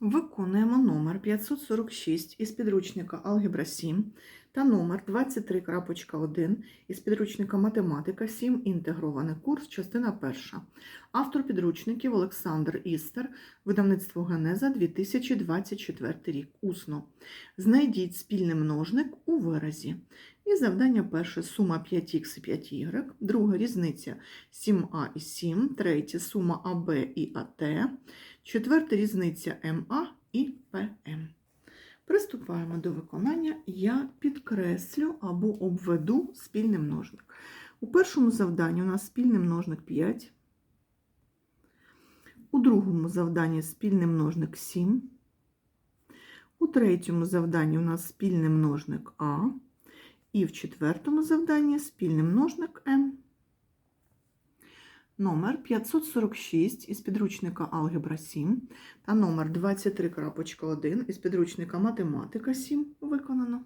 Виконуємо номер 546 із підручника Алгебра 7 та номер 23.1 із підручника Математика 7. Інтегрований курс, частина 1. Автор підручників Олександр Істер, видавництво Генеза 2024 рік. Усно. Знайдіть спільний множник у виразі. І завдання перше сума 5х і 5y, друге різниця 7а і 7, третє сума АБ і АТ, четверте різниця МА і ПМ. Приступаємо до виконання. Я підкреслю або обведу спільний множник. У першому завданні у нас спільний множник 5, у другому завданні спільний множник 7, у третьому завданні у нас спільний множник А, і в четвертому завданні спільний множник М. Номер 546 із підручника Алгебра 7 та номер 23.1 із підручника Математика 7 виконано.